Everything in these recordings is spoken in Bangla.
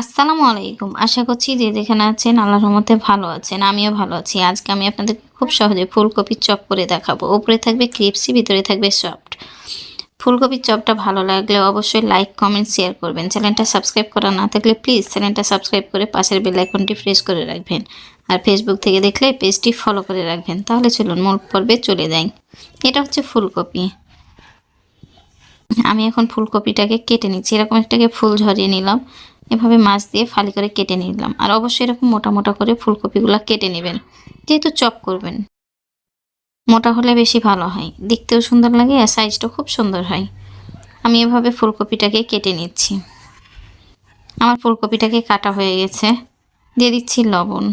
আসসালামু আলাইকুম। আশা করছি যে যেখানে আছেন আল্লাহর রহমতে ভালো আছেন, আমিও ভালো আছি। আজকে আমি আপনাদের খুব সহজে ফুলকপির চপ করে দেখাবো। উপরে থাকবে ক্রিপসি, ভিতরে থাকবে সফট। ফুলকপির চপটা ভালো লাগলে অবশ্যই লাইক, কমেন্ট, শেয়ার করবেন। চ্যানেলটা সাবস্ক্রাইব করা না থাকলে প্লিজ চ্যানেলটা সাবস্ক্রাইব করে পাশের বেল আইকনটি প্রেস করে রাখবেন। আর ফেসবুক থেকে দেখলে পেজটি ফলো করে রাখবেন। তাহলে চলুন মূল পর্বে চলে যাই। এটা হচ্ছে ফুলকপি। আমি এখন ফুলকপিটাকে কেটে নিচ্ছি। এরকম একটাকে ফুল ঝরিয়ে নিলাম। এভাবে মাছ দিয়ে ফালি করে কেটে নিলাম। আর অবশ্যই এরকম মোটা মোটা করে ফুলকপিগুলো কেটে নেবেন, যেহেতু চপ করবেন। মোটা হলে বেশি ভালো হয়, দেখতেও সুন্দর লাগে আর সাইজটাও খুব সুন্দর হয়। আমি এভাবে ফুলকপিটাকে কেটে নিচ্ছি। আমার ফুলকপিটাকে কাটা হয়ে গেছে। দিয়ে দিচ্ছি লবণ।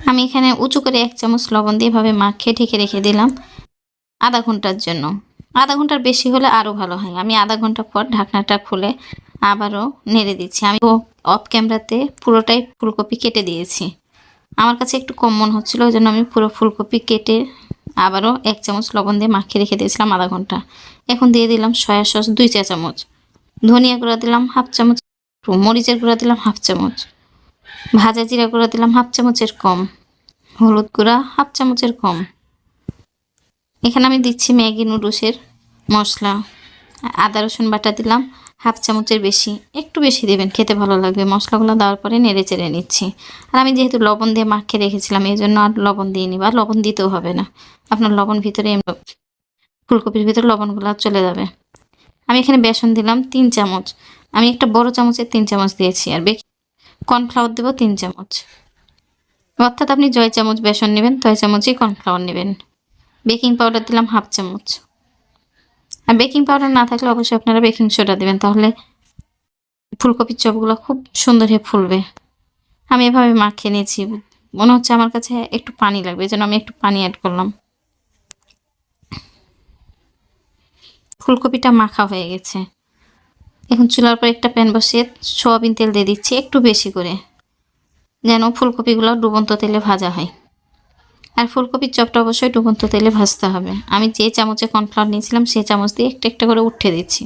আমি এখানে উঁচু করে এক চামচ লবণ দিয়ে এভাবে মাখিয়ে ঢেকে রেখে দিলাম আধা ঘণ্টার জন্য। আধা ঘণ্টার বেশি হলে আরও ভালো হয়। আমি আধা ঘণ্টা পর ঢাকনাটা খুলে আবারও নেড়ে দিচ্ছি। আমি অফ ক্যামেরাতে পুরোটাই ফুলকপি কেটে দিয়েছি। আমার কাছে একটু কম মনে হচ্ছিল, ওই জন্য আমি পুরো ফুলকপি কেটে আবারও এক চামচ লবণ দিয়ে মাখিয়ে রেখে দিয়েছিলাম আধা ঘণ্টা। এখন দিয়ে দিলাম সয়া সস দুই চা চামচ। ধনিয়া গুঁড়া দিলাম হাফ চামচ, মরিচের গুঁড়া দিলাম হাফ চামচ। ভাজা জিরা গুঁড়া দিলাম হাফ চামচের কম। হলুদ গুঁড়া হাফ চামচের কম। এখানে আমি দিচ্ছি ম্যাগি নুডলসের মশলা। আদা রসুন বাটা দিলাম হাফ চামচের বেশি, একটু বেশি দেবেন, খেতে ভালো লাগবে। মশলাগুলো দেওয়ার পরে নেড়ে চেড়ে নিচ্ছি। আর আমি যেহেতু লবণ দিয়ে মাখিয়ে রেখেছিলাম, এই জন্য আর লবণ দিয়ে নিব লবণ দিতেও হবে না। আপনার লবণ ভিতরে ফুলকপির ভিতরে লবণগুলো চলে যাবে। আমি এখানে বেসন দিলাম তিন চামচ। আমি একটা বড় চামচের তিন চামচ দিয়েছি, আর বেকি কর্নফ্লাওয়ার দেবো তিন চামচ। অর্থাৎ আপনি জয় চামচ বেসন নেবেন, তয় চামচই কর্নফ্লাওয়ার নেবেন। বেকিং পাউডার দিলাম হাফ চামচ। আর বেকিং পাউডার না থাকলে অবশ্যই আপনারা বেকিং সোডা দেবেন, তাহলে ফুলকপির চপগুলো খুব সুন্দর হয়ে ফুলবে। আমি এভাবে মাখিয়ে নিয়েছি, মনে হচ্ছে আমার কাছে একটু পানি লাগবে এই জন্য আমি একটু পানি অ্যাড করলাম। ফুলকপিটা মাখা হয়ে গেছে। এখন চুলার পর একটা প্যান বসিয়ে সোয়াবিন তেল দিয়ে দিচ্ছি, একটু বেশি করে, যেন ফুলকপিগুলো ডুবন্ত তেলে ভাজা হয়। আর ফুলকপির চপটা অবশ্যই ডুবন্ত তেলে ভাজতে হবে। আমি যে চামচে কর্নফ্লাওয়ার নিয়েছিলাম সেই চামচ দিয়ে একটা একটা করে উঠে দিচ্ছি।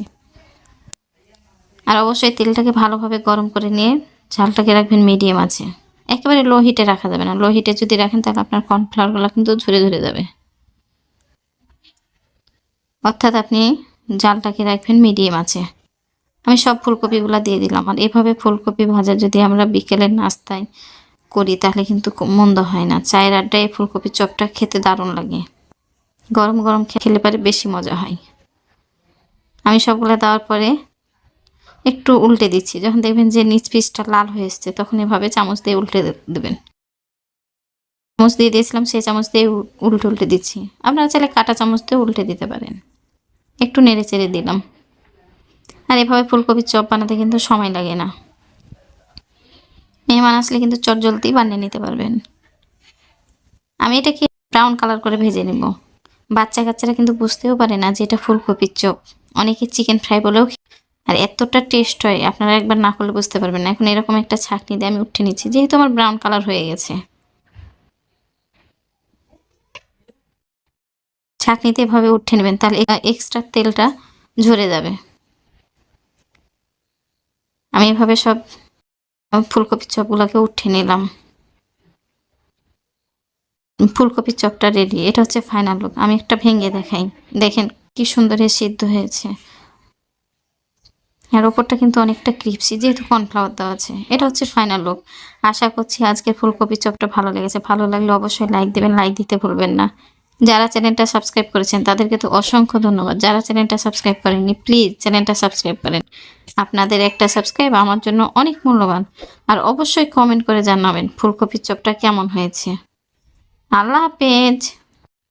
আর অবশ্যই তেলটাকে ভালোভাবে গরম করে নিয়ে ঝালটাকে রাখবেন মিডিয়াম আছে। একেবারে লো হিটে রাখা যাবে না। লো হিটে যদি রাখেন, তাহলে আপনার কর্নফ্লাওয়ারগুলো কিন্তু ঝরে ঝরে যাবে। অর্থাৎ আপনি জালটাকে রাখবেন মিডিয়াম আছে। আমি সব ফুলকপিগুলো দিয়ে দিলাম। আর এভাবে ফুলকপি ভাজা যদি আমরা বিকেলের নাস্তায় করি, তাহলে কিন্তু মন্দ হয় না। চায়ের আড্ডায় ফুলকপির চপটা খেতে দারুণ লাগে। গরম গরম খেলে পারে বেশি মজা হয়। আমি সবগুলো দেওয়ার পরে একটু উল্টে দিচ্ছি। যখন দেখবেন যে নিচ পিসটা লাল হয়ে এসছে, তখন এভাবে চামচ দিয়ে উল্টে দেবেন। চামচ দিয়ে দিয়েছিলাম, সেই চামচ দিয়ে উল্টে উল্টে দিচ্ছি। আপনারা চাইলে কাটা চামচ দিয়ে উল্টে দিতে পারেন। একটু নেড়ে চেড়ে দিলাম। আর এভাবে ফুলকপির চপ বানাতে কিন্তু সময় লাগে না। মেহমান আসলে কিন্তু চট জলদি বানিয়ে নিতে পারবেন। আমি এটাকে ব্রাউন কালার করে ভেজে নেব। বাচ্চা কাচ্চারা কিন্তু বুঝতেও পারে না যে এটা ফুলকপির চপ। অনেকে চিকেন ফ্রাই বলেও আর এতটা টেস্ট হয়, আপনারা একবার না করলে বুঝতে পারবেন না। এখন এরকম একটা ছাকনি দিয়ে আমি উঠে নিচ্ছি, যেহেতু আমার ব্রাউন কালার হয়ে গেছে। ছাকনিতে এভাবে উঠে নেবেন, তাহলে এক্সট্রা তেলটা ঝরে যাবে। আমি এভাবে সব ফুলকপির চপগুলোকে উঠে নিলাম। ফুলকপির চপটা রেডি এটা হচ্ছে ফাইনাল লুক আমি একটা ভেঙে দেখাই। দেখেন কি সুন্দর সিদ্ধ হয়েছে। আর ওপরটা কিন্তু অনেকটা ক্রিপসি যেহেতু কর্নফ্লাওয়ার দেওয়া আছে, এটা হচ্ছে ফাইনাল লুক আশা করছি আজকে ফুলকপির চপটা ভালো লেগেছে। ভালো লাগলে অবশ্যই লাইক দেবেন লাইক দিতে ভুলবেন না। যারা চ্যানেলটা সাবস্ক্রাইব করেছেন, তাদেরকে তো অসংখ্য ধন্যবাদ। যারা চ্যানেলটা সাবস্ক্রাইব করেননি প্লিজ চ্যানেলটা সাবস্ক্রাইব করেন। আপনাদের একটা সাবস্ক্রাইব আমার জন্য অনেক মূল্যবান। আর অবশ্যই কমেন্ট করে জানাবেন ফুলকপির চপটা কেমন হয়েছে। আল্লাহ হাফেজ।